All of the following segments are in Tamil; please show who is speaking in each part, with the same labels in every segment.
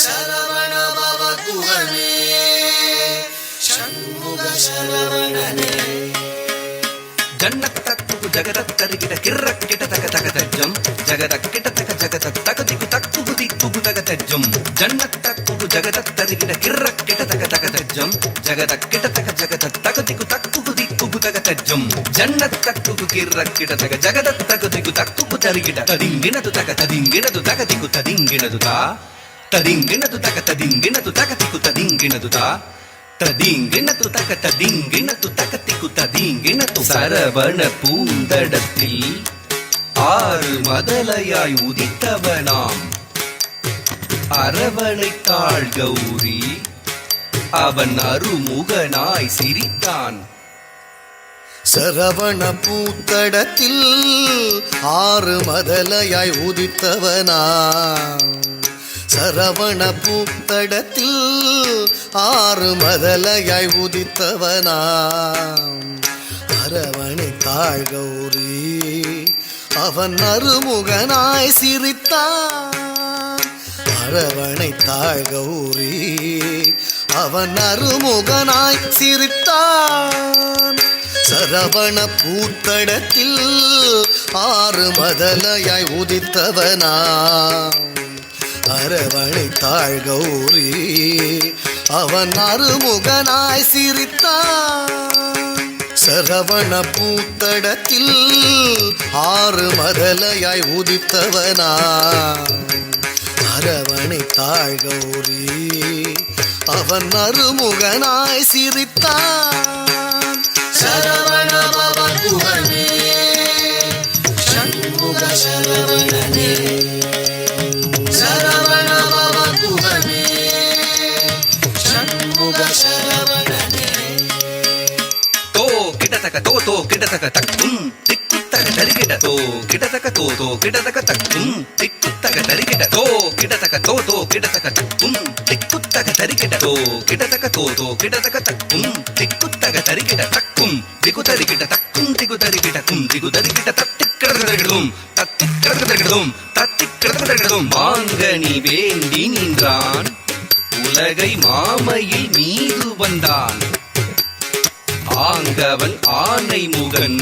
Speaker 1: Shalavana Bhava Guhane Shanmuga Shalavanane
Speaker 2: జన్నత్తక్కు జగదత్తరిగిట కిర్రక్కిట తగ తగ తజ్జం. జగదక్కిట తగ జగద తగ దిగు తక్కువ దిక్కుగు తగ తజ్జం. జన్నత్తక్కు జగదత్తరిగిట కిర్రక్కిట తగ తగ తజ్జం. జగదక్కిట తగ జగద తగ దిగు తక్కువ దిక్కుగు తగ తజ్జం. జన్నత్తక్కు కిర్రక్కిట తగ జగదత్తకు దిగు తక్కువ తరిగిట తదింగినదు తగ తదింగినదు తగ దిగు తదింగినదు తా తదింగినదు తగ తదింగినదు తగ దిగు తదింగినదు తా ததீங்கினத்து தக ததீங்கினத்து தகத்திக்கு ததீங்கினத்து சரவண பூந்தடத்தில் ஆறு மதலையாய் உதித்தவனாம். அரவணைத்தாள் கௌரி அவன் அருமுகனாய் சிரித்தான்.
Speaker 1: சரவண பூத்தடத்தில் ஆறு மதலையாய் உதித்தவனா சரவண பூத்தடத்தில் ஆறு மதலையாய் உதித்தவனாம் அரவணை தாழ் கௌரி அவன் அருமுகனாய் சிரித்தான். அரவணை தாழ் கௌரி அவன் அருமுகனாய் சிரித்தான். சரவண பூத்தடத்தில் ஆறு மதலையாய் உதித்தவனாம் அரவணை கௌரி. அவன் அருமுகனாய் சிரித்தான். சரவண பூத்தடத்தில் ஆறு மதலையாய் உதித்தவனா அரவணைத்தாள் கௌரி. அவன் அருமுகனாய் சிரித்தான். சரவண
Speaker 2: கிடதக தோ தோ கிடதக தக்கும் திக்குத்தக தரிகிட தோ. கிடதக தோ தோ கிடதக தக்கும் திக்குத்தக தரிகிட தோ. கிடதக தோ தோ கிடதக தக்கும் திக்குத்தக தரிகிட தோ. கிடதக தோ தோ கிடதக தக்கும் திக்குத்தக தரிகிட தக்கும் திகு. தரிகிட தக்கும் திகு. தரிகிட கும் திகு தரிகிட தத்திக்கிறதும் தத்திக்கிறதும் தத்திக்கிறதும் மாங்கனி வேண்டி நின்றான். உலகை மாமையில் மீது வந்தான். ஆங்கவன் ஆனை முகன்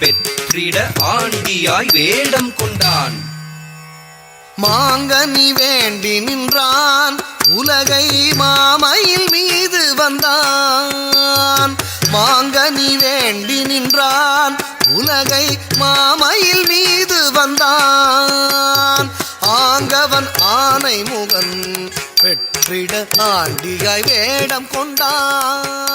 Speaker 2: பெற்றிட ஆண்டியாய் வேடம் கொண்டான்.
Speaker 1: மாங்கனி வேண்டி நின்றான் உலகை மாமையில் மீது வந்தான். மாங்கனி வேண்டி நின்றான் உலகை மாமையில் மீது வந்தான். ஆங்கவன் ஆனை முகன் பெற்றிட ஆண்டியாய் வேடம் கொண்டான்.